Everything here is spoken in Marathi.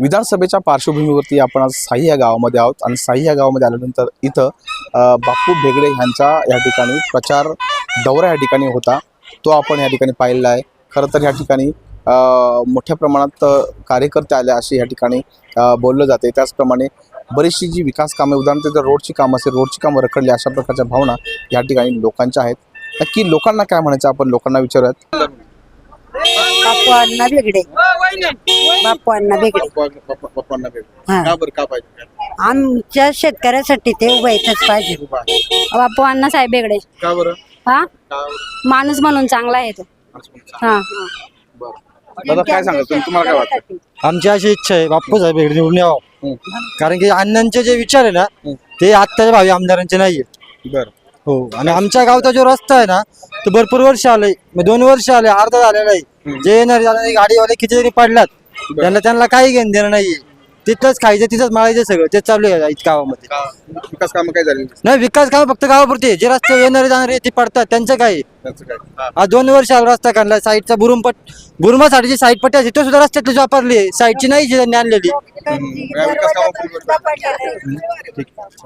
विधानसभेच्या पार्श्वभूमीवरती आपण आज साई या गावामध्ये आहोत आणि साई या गावामध्ये आल्यानंतर इथं बापू भेगडे ह्यांचा या ठिकाणी प्रचार दौरा या ठिकाणी होता. तो आपण या ठिकाणी पाहिलेला आहे. खरं तर या ठिकाणी मोठ्या प्रमाणात कार्यकर्ते आले असे या ठिकाणी बोललं जाते. त्याचप्रमाणे बरीचशी जी विकास कामे उदाहरणार्थ जर रोडची कामं असेल रोडची कामं रखडली अशा प्रकारच्या भावना या ठिकाणी लोकांच्या आहेत. नक्की लोकांना काय म्हणायचं? आपण लोकांना विचारूयात. बापू अण्णा बेगडे बापू अण्णा बेगडे हा. का बरं का पाहिजे? आमच्या शेतकऱ्यासाठी ते उभायचंच पाहिजे. बापू अण्णा साहेब बेगडे का बरं? हा? का माणूस म्हणून चांगला आहे तो. हा. दादा काय सांगा तुम्ही तुम्हाला काय वाटतं? आमची अशी इच्छा आहे बाप्पू साहेब इकडे निवडून यावं. हम्म. कारण की अण्णांचे जे विचार आहे ना. ते आत्ताच्या भावी आमदारांचे नाहीये. बरं. हो आणि आमच्या गावचा जो रस्ता आहे ना तो भरपूर वर्ष आले दोन वर्ष आले अर्धा झालेला आहे. जे येणारे जाणारे गाडीवाले किती जरी पडलात त्यांना त्यांना काही घेणं देणं नाहीये. तिथलंच खायचं तिथंच माळायचं सगळं. ते चालू आहे इथं गावामध्ये. का? विकास कामं काय झाली नाही? विकास काम फक्त गावापुरते. जे रस्ते येणारे जाणारे ते पडतात. त्यांचं काय आहे? त्याचं काय हा. आज दोन वर्ष आला रस्ता काढला. साईडचा बुरुमपट बुरुमासाठी जी साईड पट्टी असते तो सुद्धा रस्त्यातली वापरली आहे साईडची नाही जी त्यांनी आणलेली. हम्म.